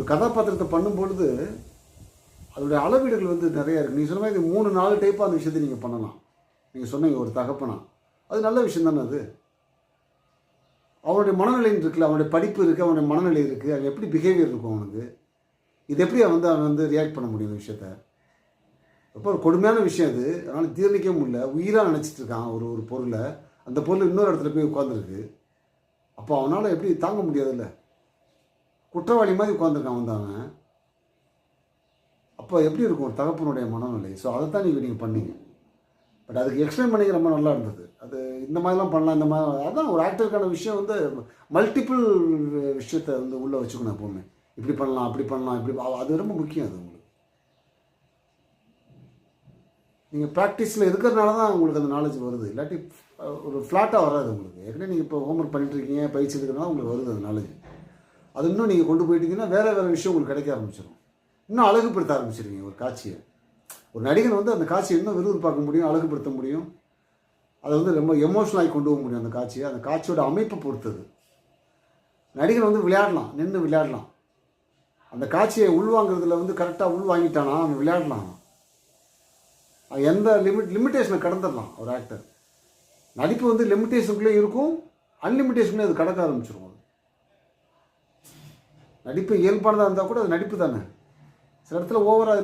ஒரு கதாபாத்திரத்தை பண்ணும்பொழுது அதோடைய அளவீடுகள் வந்து நிறைய இருக்குது நீங்கள் சொன்ன மாதிரி மூணு நாலு டைப்பாக அந்த விஷயத்தை நீங்கள் பண்ணலாம். நீங்கள் சொன்னீங்க ஒரு தகப்பனா. அது நல்ல விஷயம் தானே அது? அவனுடைய மனநிலைன்னு இருக்குல்ல அவனுடைய படிப்பு இருக்குது அவனுடைய மனநிலை இருக்குது அவன் எப்படி பிஹேவியர் இருக்கும் அவனுக்கு? இது எப்படி அவன் வந்து அவன் வந்து ரியாக்ட் பண்ண முடியும் இந்த விஷயத்த? ரொம்ப ஒரு கொடுமையான விஷயம் அது. அதனால் தீர்ணிக்க முடியல. உயிராக நினச்சிட்டு இருக்கான் ஒரு ஒரு பொருளை. அந்த பொருள் இன்னொரு இடத்துல போய் உட்காந்துருக்கு அப்போ அவனால் எப்படி தாங்க முடியாதுல்ல? குற்றவாளி மாதிரி உட்காந்துருக்கான் வந்தாங்க அப்போ எப்படி இருக்கும் ஒரு தகப்பனுடைய மனநிலை? ஸோ அதை தான் நீங்கள் நீங்கள் பண்ணீங்க. பட் அதுக்கு எக்ஸ்பிளைன் பண்ணிக்க ரொம்ப நல்லா இருந்தது. அது இந்த மாதிரிலாம் பண்ணலாம் இந்த மாதிரி அதான் ஒரு ஆக்டருக்கான விஷயம் வந்து மல்டிபிள் விஷயத்தை வந்து உள்ளே வச்சுக்கணும் எப்போவுமே. இப்படி பண்ணலாம் அப்படி பண்ணலாம் இப்படி அது ரொம்ப முக்கியம் அது உங்களுக்கு. நீங்கள் ப்ராக்டிஸில் இருக்கிறதுனால தான் உங்களுக்கு அந்த நாலேஜ் வருது. இல்லாட்டி ஒரு ஃப்ளாட்டாக வராது உங்களுக்கு. ஏற்கனவே நீங்கள் இப்போ ஹோம்ஒர்க் பண்ணிட்டு இருக்கீங்க பயிற்சி இருக்கிறதுனால உங்களுக்கு வருது அந்த நாலேஜ் அது இன்னும் நீங்கள் கொண்டு போயிட்டீங்கன்னா வேறு வேறு விஷயம் உங்களுக்கு கிடைக்க ஆரம்பிச்சிடும் இன்னும் அழகுபடுத்த ஆரம்பிச்சிருவீங்க ஒரு காட்சியை. ஒரு நடிகன் வந்து அந்த காட்சியை இன்னும் விறுவிறுப்பாக்க முடியும் அழகுபடுத்த முடியும். அதை வந்து ரொம்ப எமோஷனலாகி கொண்டு போக முடியும் அந்த காட்சியை. அந்த காட்சியோட அமைப்பை பொறுத்தது. நடிகன் வந்து விளையாடலாம் நின்று விளையாடலாம். அந்த காட்சியை உள்வாங்கிறதுல வந்து கரெக்டாக உள்வாங்கிட்டானா அவன் விளையாடலாம். எந்த லிமிட் லிமிட்டேஷனை கடந்துடலாம் ஒரு ஆக்டர் நடிப்பு வந்து லிமிட்டேஷனுக்குள்ளே இருக்கும் அன்லிமிட்டேஷன்லேயே அது கடக்க ஆரம்பிச்சிரும். நடிப்பு இயல்பானதாக இருந்தால் கூட அது நடிப்பு தானே. சில இடத்துல ஓவராக